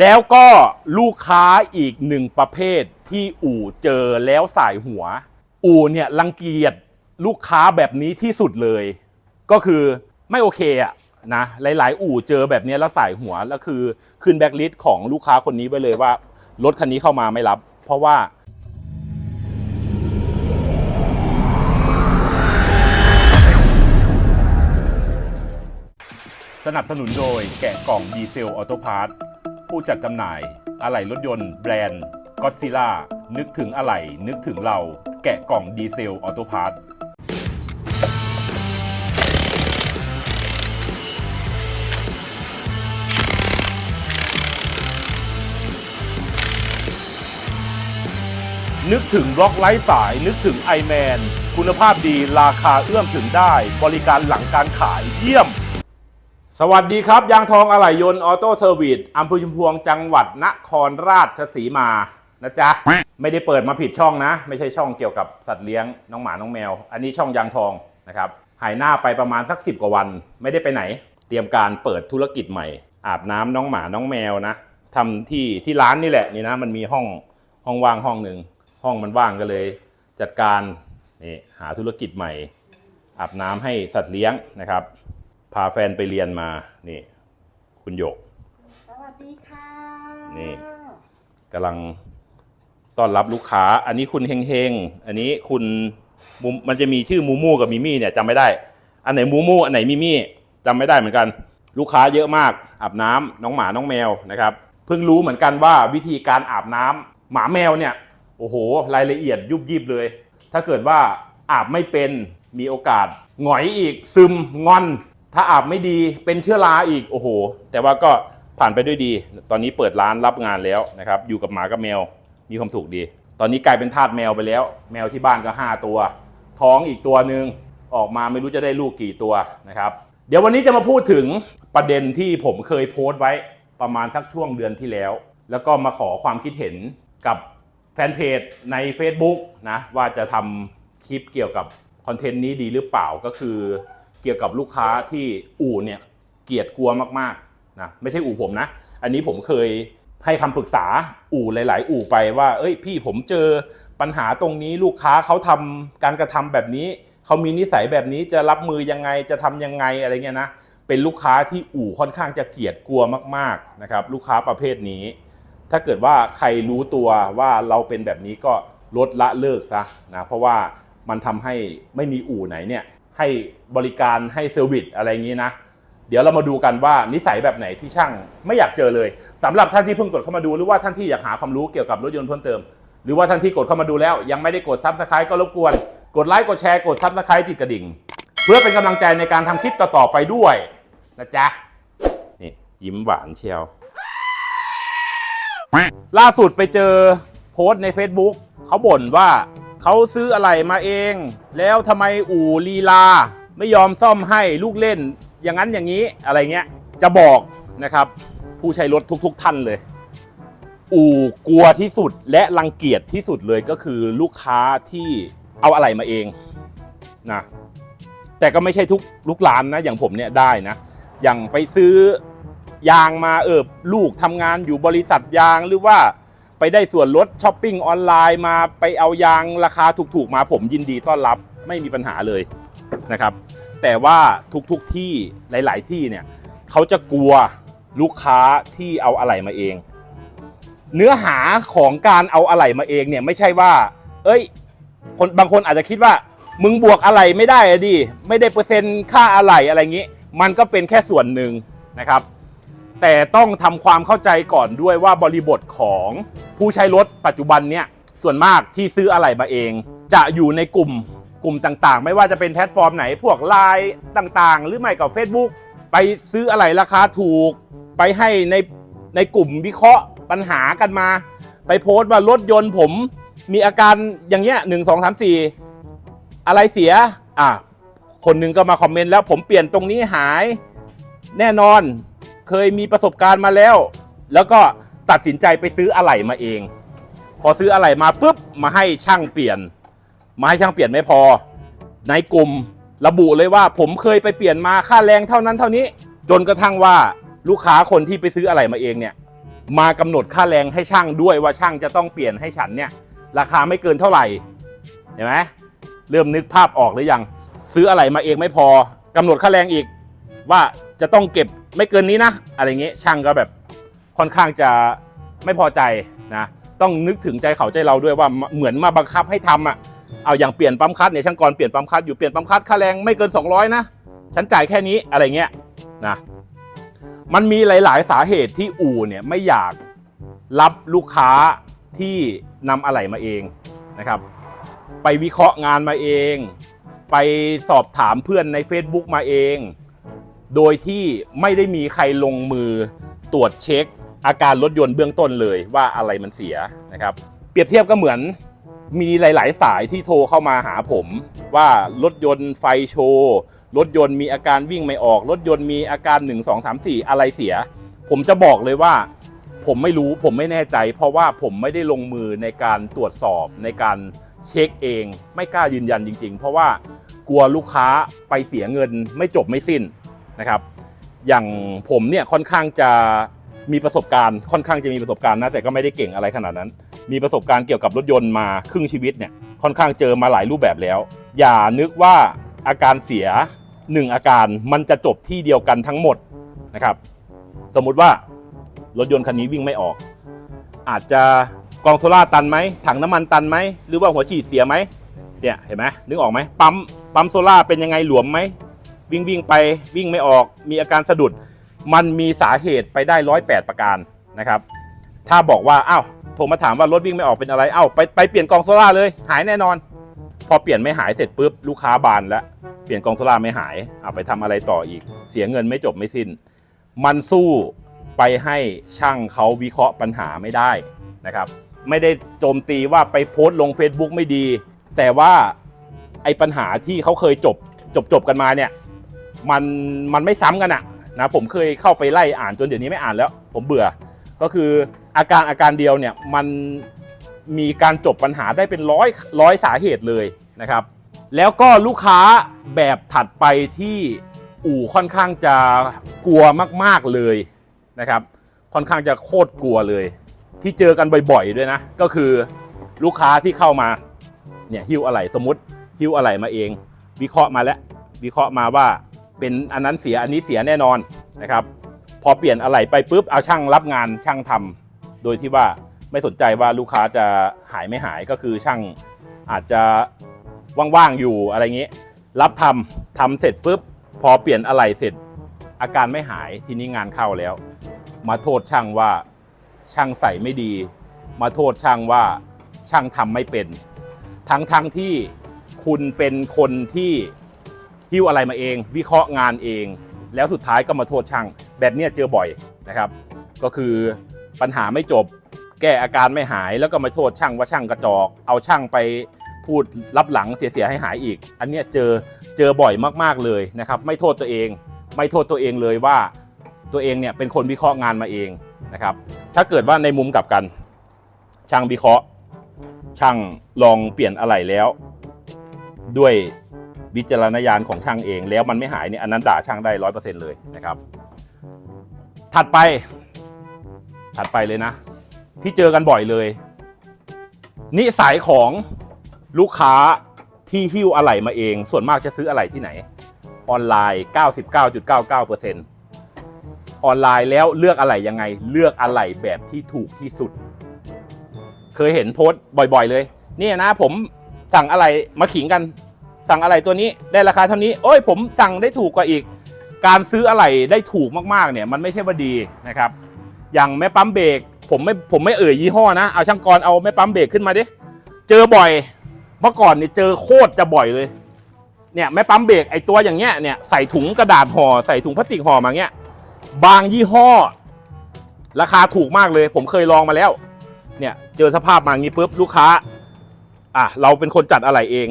แล้วก็ลูกค้าอีกหนึ่งประเภทที่อู่เจอแล้วสายหัว อู่เนี่ยรังเกียจลูกค้าแบบนี้ที่สุดเลย ก็คือไม่โอเคอะนะหลาย ๆ อู่เจอแบบนี้แล้วสายหัวแล้วคือขึ้นแบ็กลิสต์ของลูกค้าคนนี้ไว้เลยว่ารถคันนี้เข้ามาไม่รับ เพราะว่าสนับสนุนโดยแกะกล่องดีเซลออโตพาร์ท ผู้จัดจำหน่าย อะไหล่รถยนต์แบรนด์ก็ซิล่านึกถึงอะไหล่นึกถึงเรา แกะกล่องดีเซลออโตพาร์ทนึกถึงบล็อกไร้สาย นึกถึง i m แมนคุณภาพดีราคาเอื้อมถึงได้ บริการหลังการขายเยี่ยม สวัสดีครับ ยางทองอะไหล่ยนต์ออโต้เซอร์วิสอำเภอชุมพวงจังหวัดนครราชสีมานะจ๊ะ ไม่ได้เปิดมาผิดช่องนะ ไม่ใช่ช่องเกี่ยวกับสัตว์เลี้ยงน้องหมา น้องแมว อันนี้ช่องยางทองนะครับหายหน้าไปประมาณสักสิบกว่าวัน ไม่ได้ไปไหน เตรียมการเปิดธุรกิจใหม่ อาบน้ำน้องหมาน้องแมวนะทำที่ที่ร้านนี่แหละนี่นะมันมีห้องห้องว่างห้องหนึ่งห้องมันว่างก็เลย จัดการนี่หาธุรกิจใหม่ อาบน้ำให้สัตว์เลี้ยงนะครับ พาแฟนไปเรียนมานี่ คุณหยก สวัสดีค่ะนี่ กำลังต้อนรับลูกค้า อันนี้คุณเฮงเฮงอันนี้คุณมูมันจะมีชื่อมูมูกับมิมี่เนี่ยจำไม่ได้ อันไหนมูมูอันไหนมิมี่จำไม่ได้เหมือนกัน ลูกค้าเยอะมาก อาบน้ำน้องหมาน้องแมวนะครับ เพิ่งรู้เหมือนกันว่าวิธีการอาบน้ำหมาแมวเนี่ย โอ้โห รายละเอียดยุบยิบเลย ถ้าเกิดว่าอาบไม่เป็นมีโอกาสหงอยอีกซึมงอน ถ้าอาบไม่ดีเป็นเชื้อราอีกโอ้โห แต่ว่าก็ผ่านไปด้วยดี ตอนนี้เปิดร้านรับงานแล้วนะครับ อยู่กับหมากับแมว มีความสุขดี ตอนนี้กลายเป็นทาสแมวไปแล้ว แมวที่บ้านก็ 5 ตัว ท้องอีกตัวหนึ่งออกมาไม่รู้จะได้ลูกกี่ตัวนะครับ เดี๋ยววันนี้จะมาพูดถึงประเด็นที่ผมเคยโพสต์ไว้ประมาณสักช่วงเดือนที่แล้ว แล้วก็มาขอความคิดเห็นกับแฟนเพจใน Facebook นะว่าจะทำคลิปเกี่ยวกับคอนเทนต์นี้ดีหรือเปล่าก็คือ เกี่ยวกับลูกค้าที่อู่เนี่ยเกลียดกลัวมากๆนะไม่ใช่อู่ผมนะ อันนี้ผมเคยให้คำปรึกษาอู่หลาย ๆ อู่ไปว่า เอ้ยพี่ผมเจอปัญหาตรงนี้ลูกค้าเขาทำการกระทำแบบนี้เขามีนิสัยแบบนี้จะรับมือยังไงจะทำยังไงอะไรเงี้ยนะเป็นลูกค้าที่อู่ค่อนข้างจะเกลียดกลัวมากๆนะครับลูกค้าประเภทนี้ ถ้าเกิดว่าใครรู้ตัวว่าเราเป็นแบบนี้ก็ลดละเลิกซะนะเพราะว่ามันทำให้ไม่มีอู่ไหนเนี่ย ให้บริการให้เซอร์วิสอะไรอย่างนี้นะ เดี๋ยวเรามาดูกันว่านิสัยแบบไหนที่ช่างไม่อยากเจอเลยสำหรับท่านที่เพิ่งกดเข้ามาดูหรือว่าท่านที่อยากหาความรู้เกี่ยวกับรถยนต์เพิ่มเติม หรือว่าท่านที่กดเข้ามาดูแล้ว ยังไม่ได้กดซับสไครต์ก็รบกวน กดไลค์กดแชร์กดซับสไครต์ติดกระดิ่ง เพื่อเป็นกำลังใจในการทำคลิปต่อๆไปด้วยนะจ๊ะนี่ยิ้มหวานเชียว ล่าสุดไปเจอโพสต์ใน Facebook เขาบ่นว่า เขาซื้ออะไรมาเอง แล้วทำไมอู่ลีลา ไม่ยอมซ่อมให้ลูกเล่น อย่างนั้นอย่างนี้อะไรเงี้ย จะบอกนะครับ ผู้ใช้รถทุก ๆ ท่านเลย อู่กลัวที่สุดและรังเกียจที่สุดเลยก็คือลูกค้าที่เอาอะไรมาเองนะแต่ก็ไม่ใช่ทุกลูกร้านนะ อย่างผมเนี่ยได้นะ อย่างไปซื้อยางมาเออลูกทำงานอยู่บริษัทยางหรือว่า ไปได้ส่วนลดช้อปปิ้งออนไลน์มาไปเอายางราคาถูกๆมาผมยินดีต้อนรับไม่มีปัญหาเลยนะครับ แต่ว่าทุกๆที่หลาย ๆ ที่เนี่ยเขาจะกลัวลูกค้าที่เอาอะไรมาเอง เนื้อหาของการเอาอะไรมาเองเนี่ยไม่ใช่ว่า เอ้ย คนบางคนอาจจะคิดว่า มึงบวกอะไรไม่ได้อะดิไม่ได้เปอร์เซ็นต์ค่าอะไรอะไรอย่างนี้ มันก็เป็นแค่ส่วนหนึ่งนะครับ แต่ต้องทำความเข้าใจก่อนด้วยว่าบริบทของผู้ใช้รถปัจจุบันเนี่ยส่วนมากที่ซื้ออะไรมาเอง จะอยู่ในกลุ่มกลุ่มต่างๆ ไม่ว่าจะเป็นแพลตฟอร์มไหนพวกไลน์ต่างๆ หรือไม่ก็ Facebook ไปซื้ออะไรราคาถูก ไปให้ในในกลุ่มวิเคราะห์ปัญหากันมา ไปโพสต์ว่ารถยนต์ผมมีอาการอย่างเงี้ยหนึ่งสองสามสี่อะไรเสีย อะ คนหนึ่งก็มาคอมเมนต์แล้วผมเปลี่ยนตรงนี้หาย แน่นอน เคยมีประสบการณ์มาแล้ว แล้วก็ตัดสินใจไปซื้ออะไหล่มาเอง พอซื้ออะไหล่มาปุ๊บมาให้ช่างเปลี่ยน มาให้ช่างเปลี่ยนไม่พอ ในกลุ่มระบุเลยว่า ผมเคยไปเปลี่ยนมาค่าแรงเท่านั้นเท่านี้ จนกระทั่งว่าลูกค้าคนที่ไปซื้ออะไหล่มาเองเนี่ย มากำหนดค่าแรงให้ช่างด้วยว่าช่างจะต้องเปลี่ยนให้ฉันเนี่ย ราคาไม่เกินเท่าไหร่เห็นไหมเริ่มนึกภาพออกหรือยัง ซื้ออะไรมาเองไม่พอกำหนดค่าแรงอีกว่าจะต้องเก็บ ไม่เกินนี้นะ อะไรเงี้ยช่างก็แบบค่อนข้างจะไม่พอใจนะ ต้องนึกถึงใจเขาใจเราด้วยว่าเหมือนมาบังคับให้ทำอะเอาอย่างเปลี่ยนปั๊มคัดเนี่ยช่างกรเปลี่ยนปั๊มคัดอยู่เปลี่ยนปั๊มคัดค่าแรงไม่เกิน 200 นะ ฉันจ่ายแค่นี้อะไรเงี้ยนะมันมีหลาย ๆ สาเหตุที่อู่เนี่ยไม่อยากรับลูกค้าที่นำอะไหล่มาเองนะครับ ไปวิเคราะห์งานมาเอง ไปสอบถามเพื่อนใน Facebook มาเอง โดยที่ไม่ได้มีใครลงมือตรวจเช็ค อาการรถยนต์เบื้องต้นเลยว่าอะไรมันเสียนะครับ เปรียบเทียบก็เหมือนมีหลาย ๆ สายที่โทรเข้ามาหาผม ว่ารถยนต์ไฟโชว์รถยนต์มีอาการวิ่งไม่ออก รถยนต์มีอาการ 1 2 3 4 อะไรเสีย ผมจะบอกเลยว่า ผมไม่รู้ผมไม่แน่ใจ เพราะว่าผมไม่ได้ลงมือในการตรวจสอบในการเช็คเอง ไม่กล้ายืนยันจริง ๆ เพราะว่ากลัวลูกค้าไปเสียเงินไม่จบไม่สิ้น นะครับ อย่างผมเนี่ยค่อนข้างจะมีประสบการณ์ค่อนข้างจะมีประสบการณ์นะแต่ก็ไม่ได้เก่งอะไรขนาดนั้น มีประสบการณ์เกี่ยวกับรถยนต์มาครึ่งชีวิตเนี่ยค่อนข้างเจอมาหลายรูปแบบแล้ว อย่านึกว่าอาการเสียหนึ่งอาการมันจะจบที่เดียวกันทั้งหมดนะครับ สมมุติว่ารถยนต์คันนี้วิ่งไม่ออก อาจจะกองโซล่าตันไหมถังน้ำมันตันไหมหรือว่าหัวฉีดเสียไหมเนี่ยเห็นไหมนึกออกไหมปั๊มปั๊มโซล่าเป็นยังไงหลวมไหม วิ่งวิ่งไปวิ่งไม่ออกมีอาการสะดุด มันมีสาเหตุไปได้ร้อยแปดประการนะครับ ถ้าบอกว่าอ้าวโทรมาถามว่ารถวิ่งไม่ออกเป็นอะไรเอ้าไปไปเปลี่ยนกองโซล่าเลยหายแน่นอน พอเปลี่ยนไม่หายเสร็จปุ๊บลูกค้าบานแล้วเปลี่ยนกองโซล่าไม่หายเอาไปทำอะไรต่ออีก เสียเงินไม่จบไม่สิ้น มันสู้ไปให้ช่างเขาวิเคราะห์ปัญหาไม่ได้นะครับ ไม่ได้โจมตีว่าไปโพสต์ลง Facebook ไม่ดี แต่ว่าไอ้ปัญหาที่เขาเคยจบจบจบกันมาเนี่ย มันมันไม่ซ้ำกันอะนะผมเคยเข้าไปไล่อ่านจนเดี๋ยวนี้ไม่อ่านแล้ว ผมเบื่อ ก็คืออาการอาการเดียวเนี่ยมันมีการจบปัญหาได้เป็นร้อยร้อยสาเหตุเลยนะครับ แล้วก็ลูกค้าแบบถัดไปที่อู่ค่อนข้างจะกลัวมากๆเลยนะครับ ค่อนข้างจะโคตรกลัวเลย ที่เจอกันบ่อยๆด้วยนะ ก็คือลูกค้าที่เข้ามาเนี่ยหิ้วอะไรสมมติหิ้วอะไรมาเอง วิเคราะห์มาแล้ววิเคราะห์มาว่า เป็นอันนั้นเสียอันนี้เสียแน่นอนนะครับ พอเปลี่ยนอะไรไปปุ๊บเอาช่างรับงานช่างทำโดยที่ว่าไม่สนใจว่าลูกค้าจะหายไม่หายก็คือช่างอาจจะว่างๆอยู่อะไรเงี้ยรับทำทำเสร็จปุ๊บพอเปลี่ยนอะไรเสร็จ อาการไม่หายทีนี้งานเข้าแล้ว มาโทษช่างว่าช่างใส่ไม่ดี มาโทษช่างว่าช่างทำไม่เป็น ทั้งทั้งที่คุณเป็นคนที่ หิ้วอะไรมาเอง วิเคราะห์งานเอง แล้วสุดท้ายก็มาโทษช่าง แบบเนี้ยเจอบ่อยนะครับ ก็คือปัญหาไม่จบ แก้อาการไม่หายแล้วก็มาโทษช่างว่าช่างกระจอก เอาช่างไปพูดรับหลังเสียๆให้หายอีก อันเนี้ยเจอเจอบ่อยมากๆเลยนะครับ ไม่โทษตัวเอง ไม่โทษตัวเองเลยว่าตัวเองเนี่ยเป็นคนวิเคราะห์งานมาเองนะครับ ถ้าเกิดว่าในมุมกลับกัน ช่างวิเคราะห์ ช่างลองเปลี่ยนอะไรแล้ว ด้วย วิจารณญาณของช่างเอง แล้วมันไม่หายเนี่ยอันนั้นด่าช่างได้ร้อยเปอร์เซ็นต์เลยนะครับ ถัดไป ถัดไปเลยนะ ที่เจอกันบ่อยเลย นิสัยของลูกค้าที่หิ้วอะไหล่มาเอง ส่วนมากจะซื้ออะไหล่ที่ไหน ออนไลน์ 99.99%ออนไลน์แล้วเลือกอะไหล่ยังไง เลือกอะไหล่แบบที่ถูกที่สุด เคยเห็นโพสต์บ่อย ๆ เลย เนี่ยนะผมสั่งอะไรมาขิงกัน สั่งอะไรตัวนี้ได้ราคาเท่านี้ โอ้ยผมสั่งได้ถูกกว่าอีก การซื้ออะไหล่ได้ถูกมากๆเนี่ยมันไม่ใช่ว่าดีนะครับ อย่างแม่ปั๊มเบรกผมไม่ผมไม่เอ่ยยี่ห้อนะเอาช่างกรเอาแม่ปั๊มเบรกขึ้นมาดิเจอบ่อย เมื่อก่อนเนี่ยเจอโคตรจะบ่อยเลยเนี่ยแม่ปั๊มเบรกไอตัวอย่างเงี้ยเนี่ยใส่ถุงกระดาษห่อใส่ถุงพลาสติกห่อมาเงี้ยบางยี่ห้อ ราคาถูกมากเลย ผมเคยลองมาแล้ว เนี่ยเจอสภาพมางี้ปุ๊บลูกค้า อะเราเป็นคนจัดอะไรเอง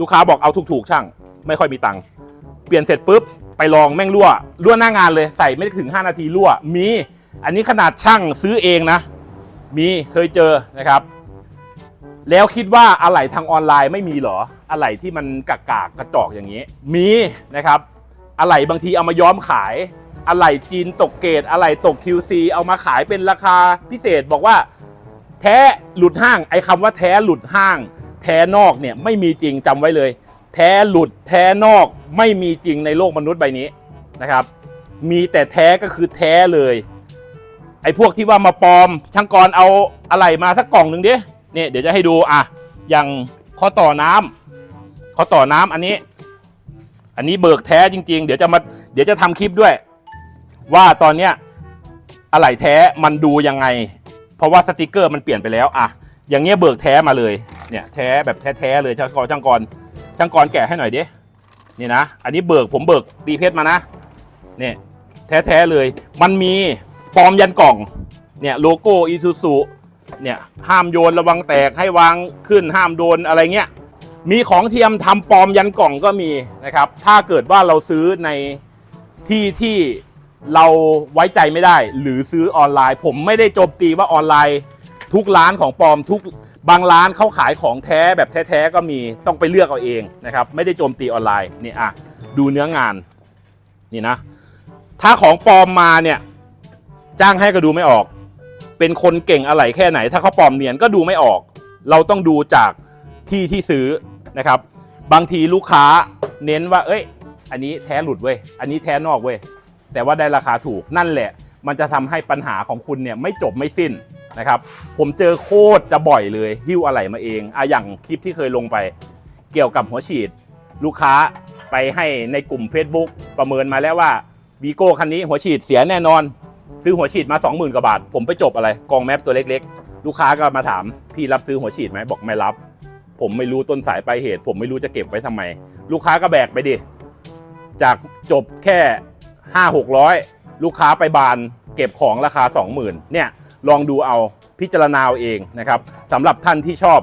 ลูกค้าบอกเอาถูกๆช่าง ไม่ค่อยมีตังค์เปลี่ยนเสร็จปุ๊บไปลองแม่งรั่วรั่วหน้างานเลยใส่ไม่ถึง 5 นาทีรั่วมี อันนี้ขนาดช่างซื้อเองนะ มีเคยเจอนะครับ แล้วคิดว่าอะไหล่ทางออนไลน์ไม่มีเหรออะไหล่ที่มันกากๆกระจอกอย่างนี้ มีนะครับอะไหล่บางทีเอามาย้อมขายอะไหล่จีนตกเกรดอะไหล่ตก QC เอามาขายเป็นราคาพิเศษบอกว่า แท้หลุดห้างไอ้คำว่าแท้หลุดห้าง แท้นอกเนี่ยไม่มีจริงจำไว้เลย แท้หลุดแท้นอกไม่มีจริงในโลกมนุษย์ใบนี้นะครับ มีแต่แท้ก็คือแท้เลย ไอ้พวกที่ว่ามาปลอมช่างกรเอาอะไรมาสักกล่องหนึ่งดิเนี่ยเดี๋ยวจะให้ดูอะอย่างข้อต่อน้ำข้อต่อน้ำอันนี้ อันนี้เบิกแท้จริง ๆ เดี๋ยวจะมาเดี๋ยวจะทำคลิปด้วย ว่าตอนเนี้ยอะไหล่แท้มันดูยังไง เพราะว่าสติกเกอร์มันเปลี่ยนไปแล้วอะอย่างเงี้ยเบิกแท้มาเลย เนี่ยแท้แบบแท้ๆเลยช่างกรช่างกรช่างกรแกะให้หน่อยดินี่นะ อันนี้เบิกผมเบิกตีเพชรมานะเนี่ยแท้ๆเลย มันมีปลอมยันกล่องเนี่ยโลโก้อีซูซูเนี่ยห้ามโยนระวังแตกให้วางขึ้นห้ามโดนอะไรเงี้ยมีของเทียมทำปลอมยันกล่องก็มีนะครับ ถ้าเกิดว่าเราซื้อในที่ที่เราไว้ใจไม่ได้ หรือซื้อออนไลน์ ผมไม่ได้โจมตีว่าออนไลน์ ทุกร้านของปลอมทุก บางร้านเขาขายของแท้แบบแท้ๆก็มีต้องไปเลือกเอาเองนะครับ ไม่ได้โจมตีออนไลน์นี่อะดูเนื้องานนี่นะ ถ้าของปลอมมาเนี่ยจ้างให้ก็ดูไม่ออก เป็นคนเก่งอะไรแค่ไหน ถ้าเขาปลอมเนียนก็ดูไม่ออก เราต้องดูจากที่ที่ซื้อนะครับ บางทีลูกค้าเน้นว่า เอ้ย อันนี้แท้หลุดเว้ยอันนี้แท้นอกเว้ยแต่ว่าได้ราคาถูกนั่นแหละ มันจะทำให้ปัญหาของคุณเนี่ยไม่จบไม่สิ้น นะครับ ผมเจอโคตรจะบ่อยเลยหิ้วอะไรมาเองอะอย่างคลิปที่เคยลงไป เกี่ยวกับหัวฉีด ลูกค้าไปให้ในกลุ่ม Facebook ประเมินมาแล้วว่าวีโก้คันนี้หัวฉีดเสียแน่นอน ซื้อหัวฉีดมา 20,000 กว่าบาท ผมไปจบอะไรกองแมปตัวเล็กๆ ลูกค้าก็มาถาม พี่รับซื้อหัวฉีดไหมบอกไม่รับ ผมไม่รู้ต้นสายปลายเหตุ ผมไม่รู้จะเก็บไว้ทำไม ลูกค้าก็แบกไปดิ จากจบแค่ห้าหกร้อยลูกค้าไปบานเก็บของราคา 20,000เนี่ย ลองดูเอาพิจารณาเอาเองนะครับสำหรับท่านที่ชอบ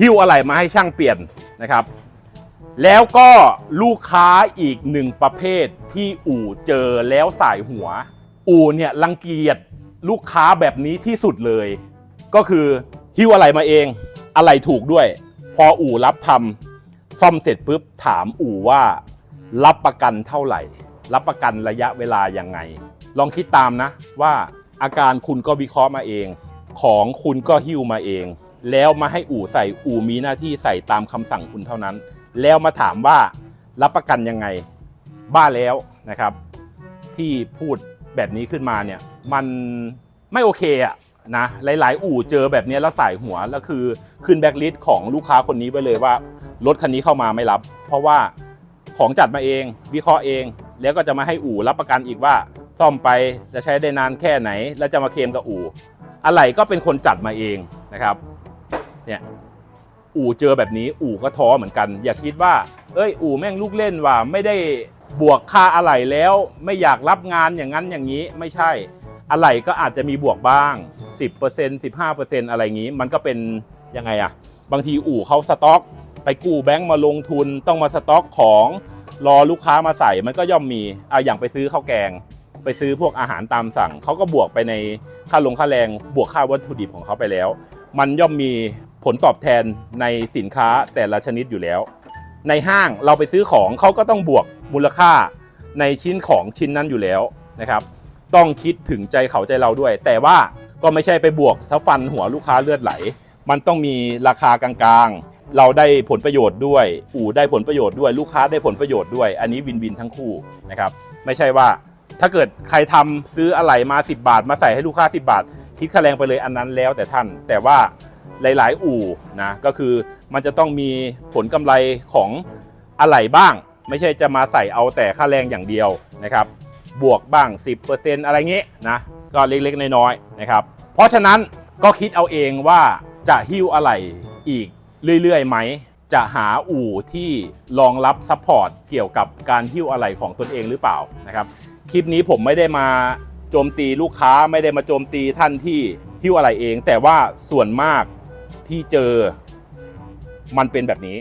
หิ้วอะไรมาให้ช่างเปลี่ยนนะครับ แล้วก็ลูกค้าอีกหนึ่งประเภทที่อู่เจอแล้วสายหัว อู่เนี่ยรังเกียจลูกค้าแบบนี้ที่สุดเลย ก็คือหิ้วอะไรมาเอง อะไรถูกด้วย พออู่รับทำซ่อมเสร็จปุ๊บถามอู่ว่า รับประกันเท่าไหร่ รับประกันระยะเวลายังไง ลองคิดตามนะว่า อาการคุณก็วิเคราะห์มาเอง ของคุณก็หิ้วมาเอง แล้วมาให้อู่ใส่อู่มีหน้าที่ใส่ตามคำสั่งคุณเท่านั้น แล้วมาถามว่ารับประกันยังไง บ้าแล้วนะครับ ที่พูดแบบนี้ขึ้นมาเนี่ยมันไม่โอเคอะนะหลาย ๆ อู่เจอแบบนี้แล้วใส่หัวแล้วคือขึ้นแบ็กลิสต์ของลูกค้าคนนี้ไปเลยว่ารถคันนี้เข้ามาไม่รับ เพราะว่าของจัดมาเอง วิเคราะห์เอง แล้วก็จะมาให้อู่รับประกันอีกว่า ซ่อมไปจะใช้ได้นานแค่ไหน แล้วจะมาเคลมกับอู่อะไรก็เป็นคนจัดมาเองนะครับเนี่ยอู่เจอแบบนี้อู่ก็ท้อเหมือนกัน อย่าคิดว่า เอ้ยอู่แม่งลูกเล่นว่าไม่ได้บวกค่าอะไหล่แล้วไม่อยากรับงานอย่างนั้นอย่างนี้ไม่ใช่อะไหล่ก็อาจจะมีบวกบ้าง 10% 15%อะไรอย่างนี้ มันก็เป็นยังไงอะบางทีอู่เขาสต็อก ไปกู้แบงก์มาลงทุนต้องมาสต็อกของรอลูกค้ามาใส่มันก็ย่อมมีอะอย่างไปซื้อข้าวแกง ไปซื้อพวกอาหารตามสั่ง เขาก็บวกไปในค่าลงค่าแรงบวกค่าวัตถุดิบของเขาไปแล้ว มันย่อมมีผลตอบแทนในสินค้าแต่ละชนิดอยู่แล้ว ในห้างเราไปซื้อของเขาก็ต้องบวกมูลค่าในชิ้นของชิ้นนั้นอยู่แล้วนะครับ ต้องคิดถึงใจเขาใจเราด้วย แต่ว่าก็ไม่ใช่ไปบวกซะฟันหัวลูกค้าเลือดไหล มันต้องมีราคากลางๆ เราได้ผลประโยชน์ด้วย อู่ได้ผลประโยชน์ด้วย ลูกค้าได้ผลประโยชน์ด้วย อันนี้วินวินทั้งคู่นะครับ ไม่ใช่ว่า ถ้าเกิดใครทำซื้ออะไรมา 10 บาท มาใส่ให้ลูกค้า 10 บาท คิดค่าแรงไปเลยอันนั้นแล้วแต่ท่าน แต่ว่าหลาย ๆ อู่นะก็คือมันจะต้องมีผลกำไรของอะไหล่บ้าง ไม่ใช่จะมาใส่เอาแต่ค่าแรงอย่างเดียวนะครับ บวกบ้าง 10%อะไรเงี้ยนะก็เล็ก ๆ น้อยๆนะครับ เพราะฉะนั้นก็คิดเอาเองว่าจะหิ้วอะไรอีกเรื่อยๆไหม จะหาอู่ที่รองรับซัพพอร์ตเกี่ยวกับการหิ้วอะไรของตนเองหรือเปล่านะครับ คลิปนี้ผมไม่ได้มาโจมตีลูกค้าไม่ได้มาโจมตีท่านที่หิ้วอะไรเอง แต่ว่าส่วนมากที่เจอมันเป็นแบบนี้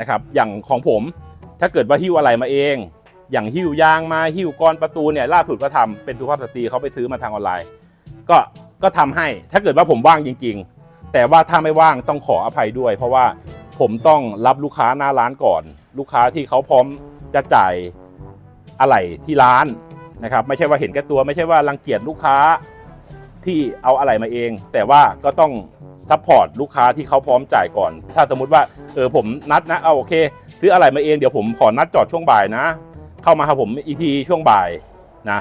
นะครับ อย่างของผมถ้าเกิดว่าหิ้วอะไรมาเอง อย่างหิ้วยางมาหิ้วกรอนประตูเนี่ยล่าสุดก็ทำเป็นสุภาพสตรีเขาไปซื้อมาทางออนไลน์ ก็ก็ทำให้ถ้าเกิดว่าผมว่างจริง ๆ แต่ว่าถ้าไม่ว่างต้องขออภัยด้วย เพราะว่า ผมต้องรับลูกค้าหน้าร้านก่อน ลูกค้าที่เขาพร้อมจะจ่ายอะไรที่ร้านนะครับ ไม่ใช่ว่าเห็นแก่ตัว ไม่ใช่ว่ารังเกียจลูกค้าที่เอาอะไรมาเอง แต่ว่าก็ต้องซัพพอร์ตลูกค้าที่เขาพร้อมจ่ายก่อน ถ้าสมมุติว่าเออผมนัดนะเอาโอเค ซื้ออะไรมาเองเดี๋ยวผมขอนัดจอดช่วงบ่ายนะ เข้ามาหาผมอีกทีช่วงบ่ายนะ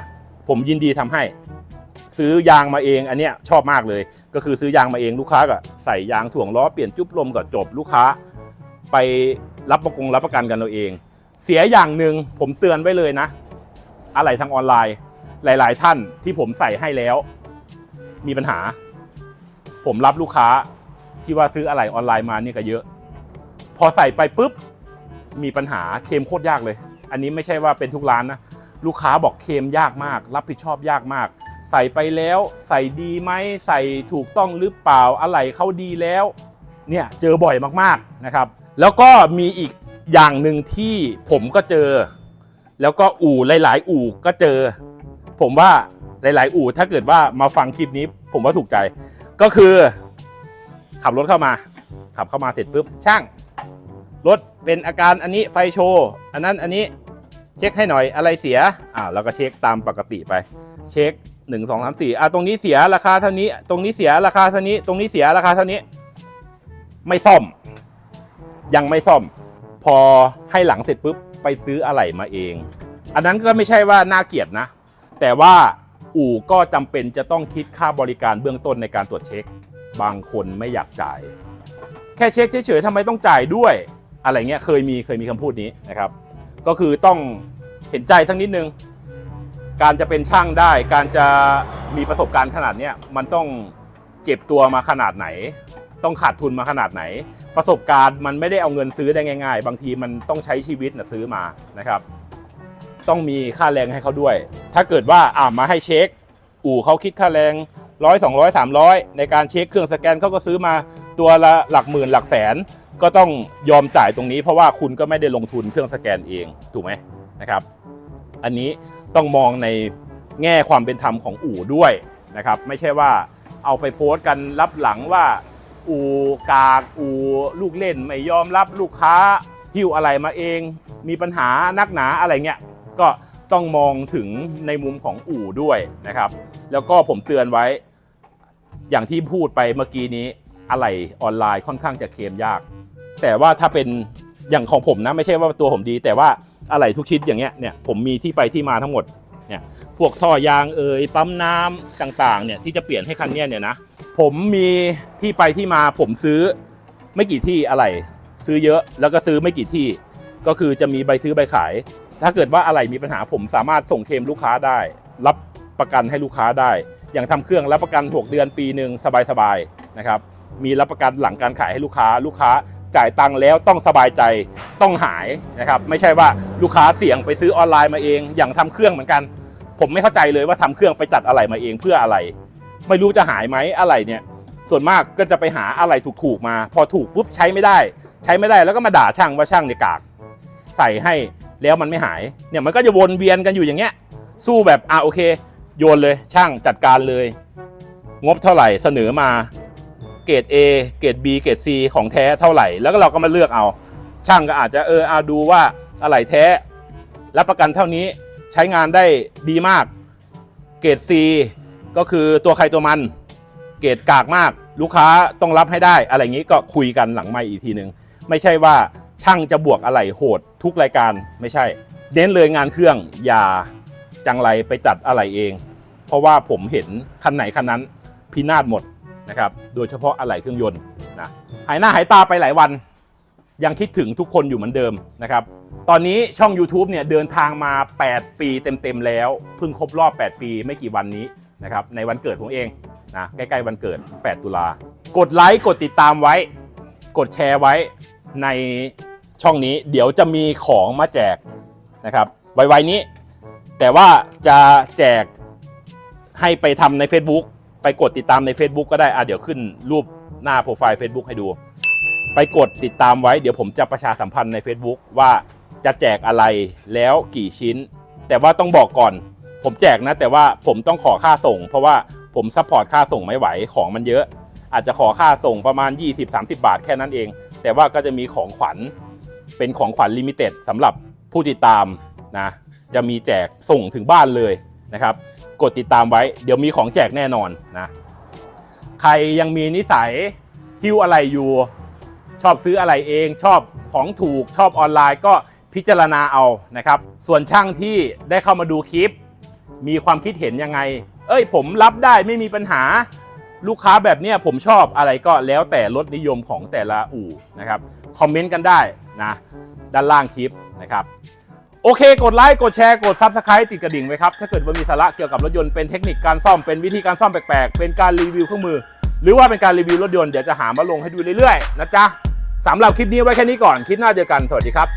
ผมยินดีทำให้ ซื้อยางมาเองอันเนี้ยชอบมากเลย ก็คือซื้อยางมาเองลูกค้าก็ใส่ยางถ่วงล้อเปลี่ยนจุ๊บลมก็จบลูกค้า ไปรับประกงรับประกันกันเราเอง เสียอย่างหนึ่งผมเตือนไว้เลยนะ อะไรทางออนไลน์ หลาย ๆ ท่านที่ผมใส่ให้แล้ว มีปัญหา ผมรับลูกค้าที่ว่าซื้ออะไรออนไลน์มาเนี่ก็เยอะ พอใส่ไปปุ๊บมีปัญหาเคมโคตรยากเลย อันนี้ไม่ใช่ว่าเป็นทุกร้านนะลูกค้าบอกเคมยากมาก รับผิดชอบยากมาก ใส่ไปแล้ว ใส่ดีไหมใส่ถูกต้องหรือเปล่าอะไรเขาดีแล้วเนี่ยเจอบ่อยมากๆนะครับ แล้วก็มีอีกอย่างหนึ่งที่ผมก็เจอ แล้วก็อู่หลาย ๆ อู่ก็เจอ ผมว่าหลาย ๆ อู่ถ้าเกิดว่ามาฟังคลิปนี้ ผมว่าถูกใจ ก็คือ ขับรถเข้ามา ขับเข้ามาเสร็จปุ๊บช่างรถเป็นอาการอันนี้ไฟโชว์อันนั้นอันนี้เช็คให้หน่อยอะไรเสียอ่าเราก็เช็คตามปกติไป เช็ค หนึ่งสองสามสี่อ่าตรงนี้เสียราคาเท่านี้ ตรงนี้เสียราคาเท่านี้ ตรงนี้เสียราคาเท่านี้ ไม่ซ่อม ยังไม่ซ่อม พอให้หลังเสร็จปุ๊บไปซื้ออะไหล่มาเอง อันนั้นก็ไม่ใช่ว่าน่าเกลียดนะ แต่ว่าอู่ก็จำเป็นจะต้องคิดค่าบริการเบื้องต้นในการตรวจเช็ค บางคนไม่อยากจ่าย แค่เช็คเฉยๆทำไมต้องจ่ายด้วย อะไรเงี้ยเคยมีเคยมีคำพูดนี้นะครับ ก็คือต้องเห็นใจสักนิดนึง การจะเป็นช่างได้ การจะมีประสบการณ์ขนาดเนี้ยมันต้องเจ็บตัวมาขนาดไหน ต้องขาดทุนมาขนาดไหน ประสบการณ์มันไม่ได้เอาเงินซื้อได้ง่าย ๆ บางทีมันต้องใช้ชีวิตนะซื้อมานะครับ ต้องมีค่าแรงให้เขาด้วย ถ้าเกิดว่าอ่ามาให้เช็ค อู่เขาคิดค่าแรงร้อยสองร้อยสามร้อยในการเช็คเครื่องสแกนเขาก็ซื้อมาตัวละหลักหมื่นหลักแสน ก็ต้องยอมจ่ายตรงนี้ เพราะว่าคุณก็ไม่ได้ลงทุนเครื่องสแกนเองถูกไหมนะครับ อันนี้ต้องมองในแง่ความเป็นธรรมของอู่ด้วยนะครับ ไม่ใช่ว่าเอาไปโพสต์กันรับหลังว่า อู่กากอู่ลูกเล่นไม่ยอมรับลูกค้าหิ้วอะไรมาเอง มีปัญหานักหนาอะไรเงี้ยก็ต้องมองถึงในมุมของอู่ด้วยนะครับ แล้วก็ผมเตือนไว้ อย่างที่พูดไปเมื่อกี้นี้ อะไรออนไลน์ค่อนข้างจะเคลมยาก แต่ว่าถ้าเป็น อย่างของผมนะไม่ใช่ว่าตัวผมดี แต่ว่าอะไรทุกชิ้นอย่างเงี้ยเนี่ยผมมีที่ไปที่มาทั้งหมดเนี่ยพวกท่อยางเอ่ยปั๊มน้ำต่างๆเนี่ยที่จะเปลี่ยนให้คันเนี้ยเนี่ยนะผมมีที่ไปที่มาผมซื้อไม่กี่ที่อะไร ซื้อเยอะแล้วก็ซื้อไม่กี่ที่ ก็คือจะมีใบซื้อใบขาย ถ้าเกิดว่าอะไรมีปัญหาผมสามารถส่งเคลมลูกค้าได้ รับประกันให้ลูกค้าได้ อย่างทำเครื่องรับประกัน 6 เดือนปีหนึ่งสบายๆนะครับมีรับประกันหลังการขายให้ลูกค้าลูกค้า จ่ายตังค์แล้วต้องสบายใจต้องหายนะครับไม่ใช่ว่าลูกค้าเสี่ยงไปซื้อออนไลน์มาเอง อย่างทำเครื่องเหมือนกัน ผมไม่เข้าใจเลยว่าทำเครื่องไปจัดอะไรมาเองเพื่ออะไร ไม่รู้จะหายไหมอะไรเนี่ย ส่วนมากก็จะไปหาอะไรถูกๆมา พอถูกปุ๊บใช้ไม่ได้ ใช้ไม่ได้แล้วก็มาด่าช่างว่าช่างเนี่ยกากใส่ให้แล้วมันไม่หายเนี่ยมันก็จะวนเวียนกันอยู่อย่างเงี้ย สู้แบบอะโอเค โยนเลยช่างจัดการเลย งบเท่าไหร่เสนอมา เกรด A เกรด B เกรด C ของแท้เท่าไหร่ แล้วก็เราก็มาเลือกเอา ช่างก็อาจจะเออเอาดูว่าอะไรแท้รับประกันเท่านี้ใช้งานได้ดีมาก เกรด C ก็คือตัวใครตัวมัน เกรดกากมาก ลูกค้าต้องรับให้ได้ อะไรอย่างนี้ก็คุยกันหลังไม่อีกทีหนึ่งไม่ใช่ว่าช่างจะบวกอะไรโหดทุกรายการไม่ใช่ เน้นเลยงานเครื่องอย่าจังไรไปจัดอะไรเอง เพราะว่าผมเห็นคันไหนคันนั้นพินาศหมด นะครับ โดยเฉพาะอะไหล่เครื่องยนต์นะหายหน้าหายตาไปหลายวัน ยังคิดถึงทุกคนอยู่เหมือนเดิมนะครับ ตอนนี้ช่อง YouTube เนี่ยเดินทางมา 8 ปีเต็มๆแล้ว เพิ่งครบรอบ 8 ปีไม่กี่วันนี้นะครับในวันเกิดผมเองนะใกล้ๆวันเกิด 8 ตุลากดไลค์กดติดตามไว้ กดแชร์ไว้ในช่องนี้เดี๋ยวจะมีของมาแจกนะครับไวๆนี้ แต่ว่าจะแจกให้ไปทำใน Facebook ไปกดติดตามใน Facebook ก็ได้อะเดี๋ยวขึ้นรูปหน้าโปรไฟล์ Facebook ให้ดู ไปกดติดตามไว้เดี๋ยวผมจะประชาสัมพันธ์ใน Facebook ว่าจะแจกอะไรแล้วกี่ชิ้น แต่ว่าต้องบอกก่อน ผมแจกนะ แต่ว่าผมต้องขอค่าส่ง เพราะว่าผมซัพพอร์ตค่าส่งไม่ไหวของมันเยอะ อาจจะขอค่าส่งประมาณ 20-30 บาทแค่นั้นเอง แต่ว่าก็จะมีของขวัญเป็นของขวัญลิมิเต็ดสำหรับผู้ติดตามนะจะมีแจกส่งถึงบ้านเลย นะครับ กดติดตามไว้ เดี๋ยวมีของแจกแน่นอนนะ ใครยังมีนิสัยหิ้วอะไรอยู่ ชอบซื้ออะไรเอง ชอบของถูกชอบออนไลน์ก็พิจารณาเอานะครับ ส่วนช่างที่ได้เข้ามาดูคลิป มีความคิดเห็นยังไง เอ้ย ผมรับได้ไม่มีปัญหาลูกค้าแบบเนี้ยผมชอบอะไรก็แล้วแต่รสนิยมของแต่ละอู่นะครับ คอมเมนต์กันได้นะ ด้านล่างคลิปนะครับ โอเค กดไลค์ กดแชร์ กด Subscribe ติดกระดิ่งไว้ครับ ถ้าเกิดว่ามีสาระเกี่ยวกับรถยนต์เป็นเทคนิคการซ่อม เป็นวิธีการซ่อมแปลกๆ เป็นการรีวิวเครื่องมือ หรือว่าเป็นการรีวิวรถยนต์ เดี๋ยวจะหามาลงให้ดูเรื่อยๆ นะจ๊ะสำหรับคลิปนี้ไว้แค่นี้ก่อน คลิปหน้าเจอกัน สวัสดีครับ